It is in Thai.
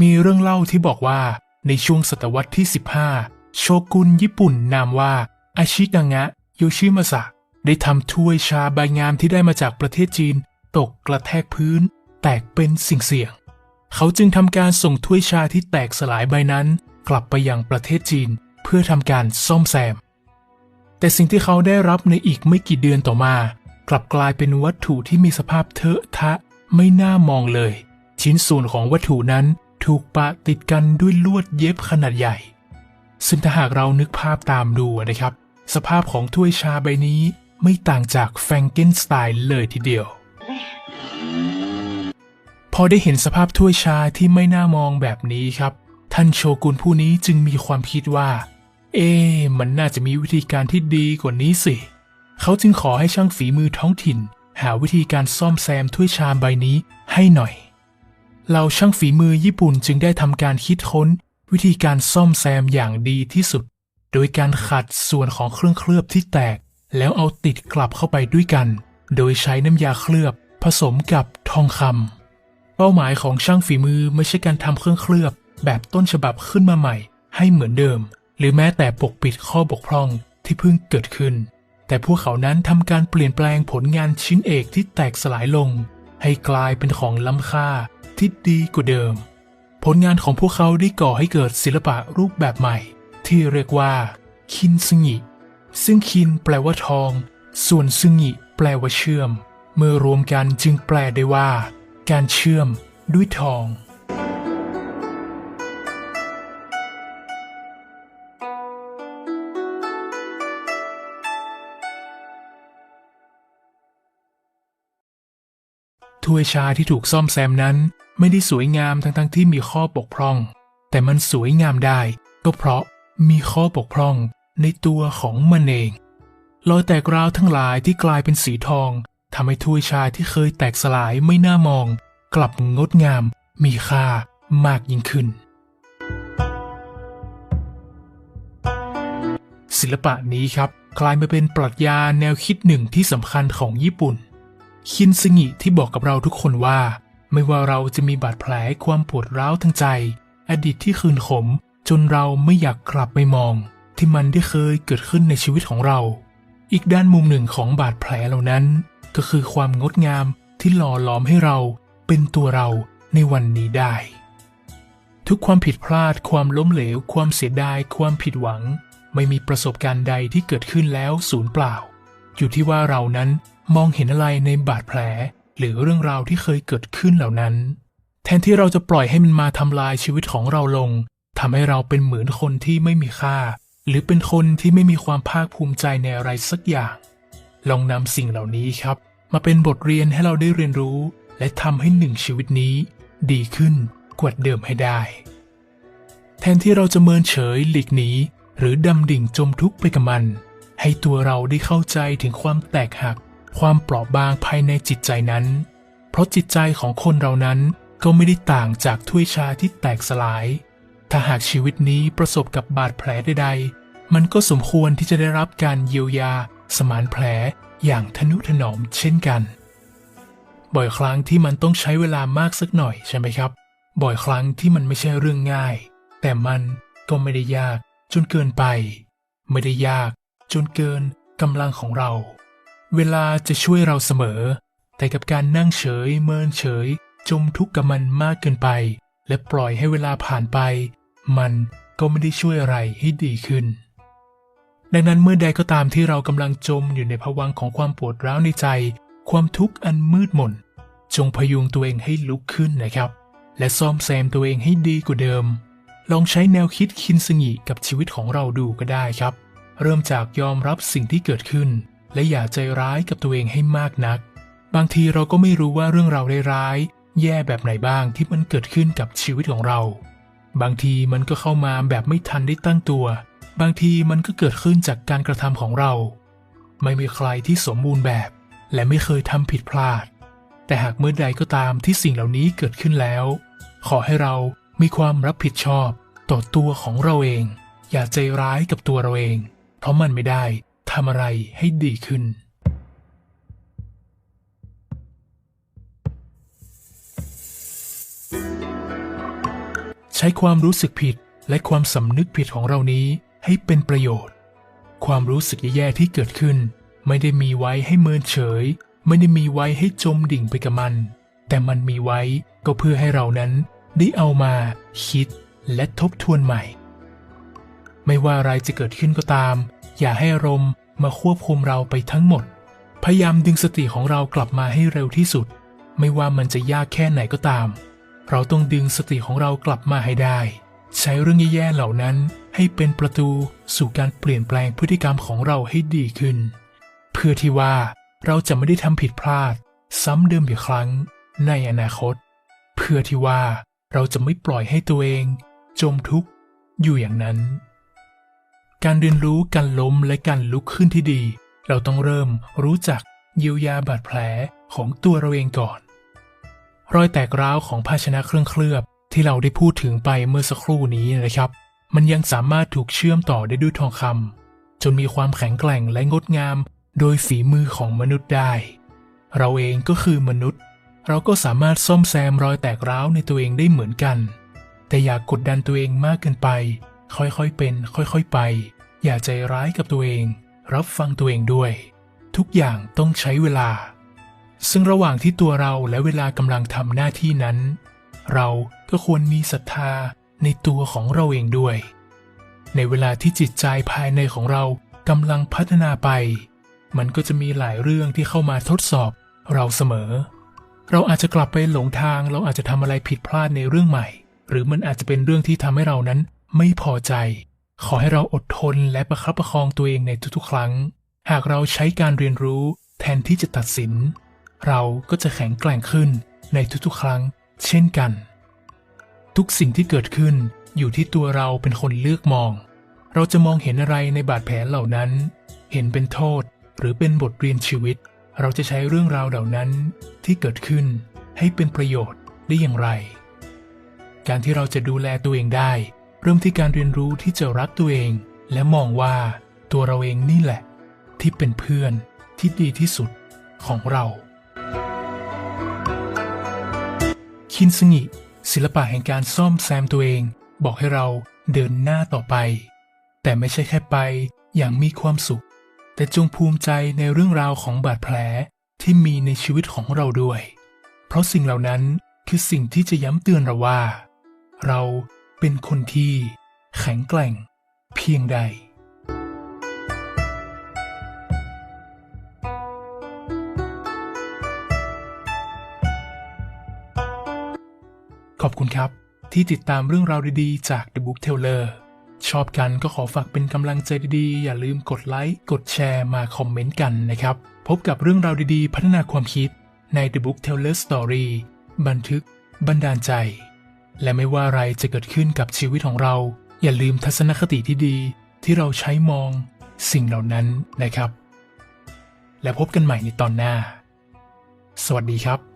มีเรื่องเล่าที่บอกว่าในช่วงศตวรรษที่ 15 โชกุนญี่ปุ่นนามว่าอาชิกางะโยชิมาสะได้ทำถ้วยชาใบงามที่ได้มาจากประเทศจีน ตกกระแทกพื้น แตกเป็นสิ่งเสี่ยง เขาจึงทำการส่งถ้วยชาที่แตกสลายใบนั้น กลับไปยังประเทศจีน เพื่อทำการซ่อมแซม แต่สิ่งที่เขาได้รับในอีกไม่กี่เดือนต่อมา กลับกลายเป็นวัตถุที่มีสภาพเทอะทะไม่น่ามองเลย ชิ้นส่วนของวัตถุนั้น ถูกปะติดกันด้วยลวดเย็บขนาดใหญ่ ซึ่งถ้าหากเรานึกภาพตามดูนะครับ สภาพของถ้วยชาใบนี้ไม่ต่างจากแฟรงเกนสไตน์เลยทีเดียว พอได้เห็นสภาพถ้วยชาที่ไม่น่ามองแบบนี้ครับ ท่านโชกุนผู้นี้จึงมีความคิดว่า เอ๊มันน่าจะมีวิธีการที่ดีกว่านี้สิ เขาจึงขอให้ช่างฝีมือท้องถิ่น หาวิธีการซ่อมแซมถ้วยชาใบนี้ให้หน่อย เหล่าช่างฝีมือญี่ปุ่นจึงได้ทำการคิดค้น วิธีการซ่อมแซมอย่างดีที่สุด โดยการขัดส่วนของเครื่องเคลือบที่แตก แล้วเอาติดกลับเข้าไปด้วยกัน โดยใช้น้ำยาเคลือบ ผสมกับทองคำเป้าหมายของช่างฝีมือไม่ใช่การทำเครื่องเคลือบ แบบต้นฉบับขึ้นมาใหม่ ให้เหมือนเดิม หรือแม้แต่ปกปิดข้อบกพร่องที่เพิ่งเกิดขึ้น แต่พวกเขานั้นทำการเปลี่ยนแปลงผลงานชิ้นเอกที่แตกสลายลง ให้กลายเป็นของล้ำค่าที่ดีกว่าเดิม ผลงานของพวกเขาได้ก่อให้เกิดศิลปะรูปแบบใหม่ ที่เรียกว่า คินซึงิ ซึ่งคินแปลว่าทอง ส่วนซึงิแปลว่าเชื่อม เมื่อรวมกันจึงแปลได้ว่า การเชื่อมด้วยทอง ถ้วยชาที่ถูกซ่อมแซมนั้น ไม่ได้สวยงามทั้งๆที่มีข้อบกพร่อง แต่มันสวยงามได้ ก็เพราะมีข้อบกพร่องในตัวของมันเองรอยแตกราวทั้งหลายที่กลายเป็นสีทองทำให้ถ้วยชาที่เคยแตกสลายไม่น่ามอง กลับงดงาม มีค่ามากยิ่งขึ้น ศิลปะนี้ครับกลายมาเป็นปรัชญาแนวคิดหนึ่งที่สำคัญของญี่ปุ่น คินซึงิที่บอกกับเราทุกคนว่า ไม่ว่าเราจะมีบาดแผลความปวดร้าวทางใจ อดีตที่คืนขม จนเราไม่อยากกลับไปมอง ที่มันได้เคยเกิดขึ้นในชีวิตของเรา อีกด้านมุมหนึ่งของบาดแผลเหล่านั้น ก็คือความงดงามที่หล่อหลอมให้เราเป็นตัวเราในวันนี้ได้ ทุกความผิดพลาด ความล้มเหลว ความเสียดาย ความผิดหวัง ไม่มีประสบการณ์ใดที่เกิดขึ้นแล้วสูญเปล่า อยู่ที่ว่าเรานั้น มองเห็นอะไรในบาดแผล หรือเรื่องราวที่เคยเกิดขึ้นเหล่านั้น แทนที่เราจะปล่อยให้มันมาทำลายชีวิตของเราลงทำให้เราเป็นเหมือนคนที่ไม่มีค่า หรือเป็นคนที่ไม่มีความภาคภูมิใจในอะไรสักอย่าง ลองนำสิ่งเหล่านี้ครับ มาเป็นบทเรียนให้เราได้เรียนรู้ และทำให้หนึ่งชีวิตนี้ ดีขึ้นกว่าเดิมให้ได้ แทนที่เราจะเมินเฉยหลีกหนีหรือดำดิ่งจมทุกข์ไปกับมัน ให้ตัวเราได้เข้าใจถึงความแตกหัก ความเปราะบางภายในจิตใจนั้น เพราะจิตใจของคนเรานั้นก็ไม่ได้ต่างจากถ้วยชาที่แตกสลาย ถ้าหากชีวิตนี้ประสบกับบาดแผลใดๆ มันก็สมควรที่จะได้รับการเยียวยา สมานแผลอย่างทนุถนอมเช่นกัน บ่อยครั้งที่มันต้องใช้เวลามากสักหน่อยใช่ไหมครับ บ่อยครั้งที่มันไม่ใช่เรื่องง่าย แต่มันก็ไม่ได้ยากจนเกินไป ไม่ได้ยากจนเกินกำลังของเรา เวลาจะช่วยเราเสมอ แต่กับการนั่งเฉย เมินเฉย จมทุกข์กับมันมากเกินไป และปล่อยให้เวลาผ่านไป มันก็ไม่ได้ช่วยอะไรให้ดีขึ้น ดังนั้นเมื่อใดก็ตามที่เรากำลังจมอยู่ในภวังของความปวดร้าวในใจ ความทุกข์อันมืดมนจงพยุงตัวเองให้ลุกขึ้นนะครับ และซ่อมแซมตัวเองให้ดีกว่าเดิม ลองใช้แนวคิดคินสงิกับชีวิตของเราดูก็ได้ครับ เริ่มจากยอมรับสิ่งที่เกิดขึ้น และอย่าใจร้ายกับตัวเองให้มากนัก บางทีเราก็ไม่รู้ว่าเรื่องราวร้ายๆแย่แบบไหนบ้างที่มันเกิดขึ้นกับชีวิตของเรา บางทีมันก็เข้ามาแบบไม่ทันได้ตั้งตัว บางทีมันก็เกิดขึ้นจากการกระทำของเรา ไม่มีใครที่สมบูรณ์แบบ และไม่เคยทำผิดพลาด แต่หากเมื่อใดก็ตามที่สิ่งเหล่านี้เกิดขึ้นแล้ว ขอให้เรามีความรับผิดชอบต่อตัวของเราเอง อย่าใจร้ายกับตัวเราเอง เพราะมันไม่ได้ ทำอะไรให้ดีขึ้น ใช้ความรู้สึกผิดและความสำนึกผิดของเรานี้ให้เป็นประโยชน์ ความรู้สึกแย่ๆที่เกิดขึ้น ไม่ได้มีไว้ให้เมินเฉย ไม่ได้มีไว้ให้จมดิ่งไปกับมัน แต่มันมีไว้ก็เพื่อให้เรานั้นได้เอามาคิดและทบทวนใหม่ ไม่ว่าอะไรจะเกิดขึ้นก็ตาม อย่าให้อารมณ์มาควบคุมเราไปทั้งหมด พยายามดึงสติของเรากลับมาให้เร็วที่สุด ไม่ว่ามันจะยากแค่ไหนก็ตาม เราต้องดึงสติของเรากลับมาให้ได้ ใช้เรื่องแย่ๆเหล่านั้นให้เป็นประตูสู่การเปลี่ยนแปลงพฤติกรรมของเราให้ดีขึ้น เพื่อที่ว่าเราจะไม่ได้ทำผิดพลาด ซ้ำเดิมอีกครั้งในอนาคต เพื่อที่ว่าเราจะไม่ปล่อยให้ตัวเอง จมทุกข์อยู่อย่างนั้น การเรียนรู้การล้มและการลุกขึ้นที่ดี เราต้องเริ่มรู้จักเยียวยาบาดแผลของตัวเราเองก่อน รอยแตกร้าวของภาชนะเครื่องเคลือบที่เราได้พูดถึงไปเมื่อสักครู่นี้นะครับ มันยังสามารถถูกเชื่อมต่อได้ด้วยทองคำจนมีความแข็งแกร่งและงดงาม โดยฝีมือของมนุษย์ได้ เราเองก็คือมนุษย์ เราก็สามารถซ่อมแซมรอยแตกร้าวในตัวเองได้เหมือนกัน แต่อย่ากกดดันตัวเองมากเกินไป ค่อยๆเป็น ค่อยๆไป อย่าใจร้ายกับตัวเอง รับฟังตัวเองด้วย ทุกอย่างต้องใช้เวลา ซึ่งระหว่างที่ตัวเราและเวลากำลังทำหน้าที่นั้น เราก็ควรมีศรัทธาในตัวของเราเองด้วย ในเวลาที่จิตใจภายในของเรากำลังพัฒนาไป มันก็จะมีหลายเรื่องที่เข้ามาทดสอบเราเสมอ เราอาจจะกลับไปหลงทาง เราอาจจะทำอะไรผิดพลาดในเรื่องใหม่ หรือมันอาจจะเป็นเรื่องที่ทำให้เรานั้น ไม่พอใจ ขอให้เราอดทนและประคับประคองตัวเองในทุกๆ ครั้ง หากเราใช้การเรียนรู้แทนที่จะตัดสิน เราก็จะแข็งแกร่งขึ้นในทุกๆ ครั้ง เช่นกัน ทุกสิ่งที่เกิดขึ้นอยู่ที่ตัวเราเป็นคนเลือกมอง เราจะมองเห็นอะไรในบาดแผลเหล่านั้น เห็นเป็นโทษหรือเป็นบทเรียนชีวิต เราจะใช้เรื่องราวเหล่านั้นที่เกิดขึ้นให้เป็นประโยชน์ได้อย่างไร การที่เราจะดูแลตัวเองได้ เริ่มที่การเรียนรู้ที่จะรักตัวเอง และมองว่าตัวเราเองนี่แหละ ที่เป็นเพื่อนที่ดีที่สุดของเรา คินซึงิศิลปะแห่งการซ่อมแซมตัวเอง บอกให้เราเดินหน้าต่อไป แต่ไม่ใช่แค่ไปอย่างมีความสุข แต่จงภูมิใจในเรื่องราวของบาดแผลที่มีในชีวิตของเราด้วย เพราะสิ่งเหล่านั้นคือสิ่งที่จะย้ำเตือนเราว่า เรา เป็นคนที่แข็งแกร่งเพียงใด ขอบคุณครับที่ติดตามเรื่องราวดีๆ จาก The Book Teller ชอบกันก็ขอฝากเป็นกำลังใจดีๆ อย่าลืมกดไลค์ กดแชร์มาคอมเมนต์กันนะครับ พบกับเรื่องราวดีๆ พัฒนาความคิดใน The Book Teller Story บันทึก บันดาลใจ และไม่ว่าอะไรจะเกิดขึ้นกับชีวิตของเรา อย่าลืมทัศนคติที่ดี ที่เราใช้มองสิ่งเหล่านั้นนะครับ และพบกันใหม่ในตอนหน้า สวัสดีครับ